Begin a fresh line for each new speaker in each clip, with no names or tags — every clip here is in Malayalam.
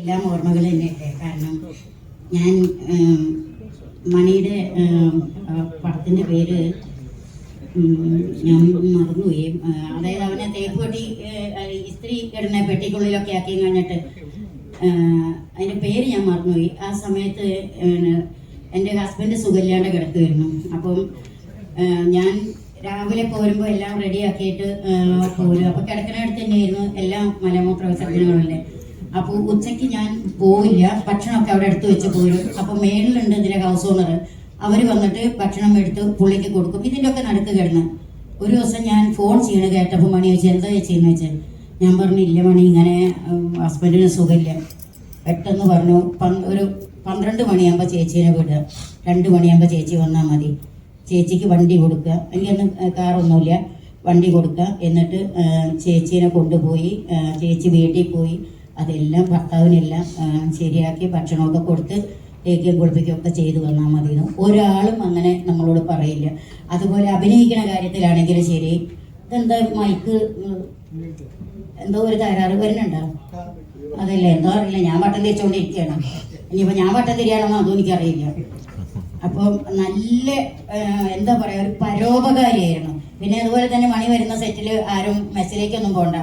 എല്ലാം ഓർമ്മകൾ തന്നെയല്ലേ? കാരണം ഞാൻ മണിയുടെ പടത്തിന്റെ പേര് ഞാൻ മറന്നുപോയി. അതായത് അവനെ തേപ്പുപെട്ടി ഇസ്ത്രീ ഇടുന്ന പെട്ടിക്കുള്ളിലൊക്കെ ആക്കി കഴിഞ്ഞിട്ട് അതിന്റെ പേര് ഞാൻ മറന്നുപോയി. ആ സമയത്ത് എന്റെ ഹസ്ബൻഡ് സുഖമില്ലാണ്ട് കിടക്കുമായിരുന്നു അപ്പം ഞാൻ രാവിലെ പോരുമ്പോൾ എല്ലാം റെഡിയാക്കിയിട്ട് പോരും അപ്പോൾ കിടക്കണടുത്ത് തന്നെയായിരുന്നു എല്ലാം മലമൂത്ര വിസർജനങ്ങളല്ലേ അപ്പോൾ ഉച്ചയ്ക്ക് ഞാൻ പോവില്ല ഭക്ഷണമൊക്കെ അവിടെ എടുത്തു വെച്ച് പോരും അപ്പോൾ മേളിലുണ്ട് ഇതിന്റെ ഹൗസ് ഓണർ അവർ വന്നിട്ട് ഭക്ഷണം എടുത്ത് പുള്ളിക്ക് കൊടുക്കും. ഇതിന്റെ ഒക്കെ നടുക്ക് കിടന്ന്. ഒരു ദിവസം ഞാൻ ഫോൺ ചെയ്യണ കേട്ടപ്പോൾ മണി ചോദിച്ചു എന്താ ചെയ്യുന്ന വെച്ചാൽ ഞാൻ പറഞ്ഞു ഇല്ല മണി ഇങ്ങനെ ഹസ്ബൻഡിന് സുഖമില്ല. പെട്ടെന്ന് പറഞ്ഞു ഒരു പന്ത്രണ്ട് മണിയാകുമ്പോൾ ചേച്ചീനെ വിടുക. രണ്ട് മണിയാകുമ്പോൾ ചേച്ചി വന്നാൽ മതി. ചേച്ചിക്ക് വണ്ടി കൊടുക്കുക. എനിക്കൊന്നും കാറൊന്നുമില്ല. വണ്ടി കൊടുക്കുക. എന്നിട്ട് ചേച്ചീനെ കൊണ്ടുപോയി ചേച്ചി വീട്ടിൽ പോയി അതെല്ലാം ഭർത്താവിനെല്ലാം ശരിയാക്കി ഭക്ഷണമൊക്കെ കൊടുത്ത് തേക്കുകയും കുളിപ്പിക്കുകയും ഒക്കെ ചെയ്തു വന്നാൽ മതി ഒരാളും അങ്ങനെ നമ്മളോട് പറയില്ല. അതുപോലെ അഭിനയിക്കുന്ന കാര്യത്തിലാണെങ്കിലും ശരി. ഇതെന്താ മൈക്ക് എന്തോ ഒരു തകരാറ് വരുന്നുണ്ടോ? അതല്ലേ എന്തോ അറിയില്ല. ഞാൻ വട്ടം തിരിച്ചുകൊണ്ടിരിക്കുകയാണ് ഇനിയിപ്പോൾ ഞാൻ വട്ടം തിരിയാണോ അതും എനിക്കറിയില്ല. അപ്പം നല്ല എന്താ പറയാ ഒരു പരോപകാരിയായിരുന്നു. പിന്നെ അതുപോലെ തന്നെ മണി വരുന്ന സെറ്റിൽ ആരും മെസ്സിലേക്കൊന്നും പോണ്ട.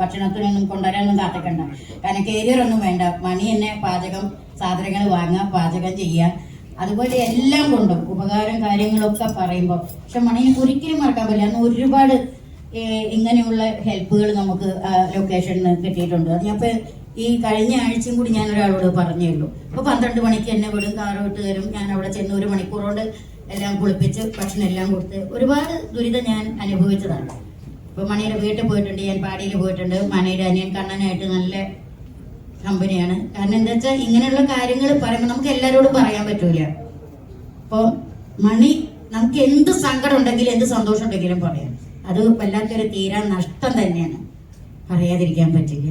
ഭക്ഷണത്തിനൊന്നും കൊണ്ടുവരാനൊന്നും കാത്തിക്കണ്ട. കാരണം കരിയർ ഒന്നും വേണ്ട. മണി തന്നെ പാചകം സാധനങ്ങൾ വാങ്ങുക പാചകം ചെയ്യുക. അതുപോലെ എല്ലാം കൊണ്ടും ഉപകാരം കാര്യങ്ങളൊക്കെ പറയുമ്പോൾ പക്ഷെ മണിനെ ഒരിക്കലും മറക്കാൻ പറ്റില്ല. അന്ന് ഒരുപാട് ഇങ്ങനെയുള്ള ഹെൽപ്പുകൾ നമുക്ക് ലൊക്കേഷനിൽ കിട്ടിയിട്ടുണ്ട്. അത് ഈ കഴിഞ്ഞ ആഴ്ചയും കൂടി ഞാൻ ഒരാളോട് പറഞ്ഞേ ഉള്ളൂ. അപ്പൊ പന്ത്രണ്ട് മണിക്ക് എന്നെ വിടും കാറോട്ട് തരും. ഞാൻ അവിടെ ചെന്ന് ഒരു മണിക്കൂർ കൊണ്ട് എല്ലാം കുളിപ്പിച്ച് ഭക്ഷണം എല്ലാം കൊടുത്ത് ഒരുപാട് ദുരിതം ഞാൻ അനുഭവിച്ചതാണ്. ഇപ്പൊ മണിയുടെ വീട്ടിൽ പോയിട്ടുണ്ട് ഞാൻ പാടിയിൽ പോയിട്ടുണ്ട്. മണിയുടെ അനിയൻ കണ്ണനായിട്ട് നല്ല കമ്പനിയാണ്. കാരണം എന്താ വെച്ചാൽ ഇങ്ങനെയുള്ള കാര്യങ്ങൾ പറയുമ്പോൾ നമുക്ക് എല്ലാവരോടും പറയാൻ പറ്റൂല. അപ്പോൾ മണി നമുക്ക് എന്ത് സങ്കടം ഉണ്ടെങ്കിലും എന്ത് സന്തോഷം ഉണ്ടെങ്കിലും പറയാം. അത് വല്ലാത്തൊരു തീരാ നഷ്ടം തന്നെയാണ്. പറയാതിരിക്കാൻ പറ്റില്ല.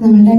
നമ്മളുടെ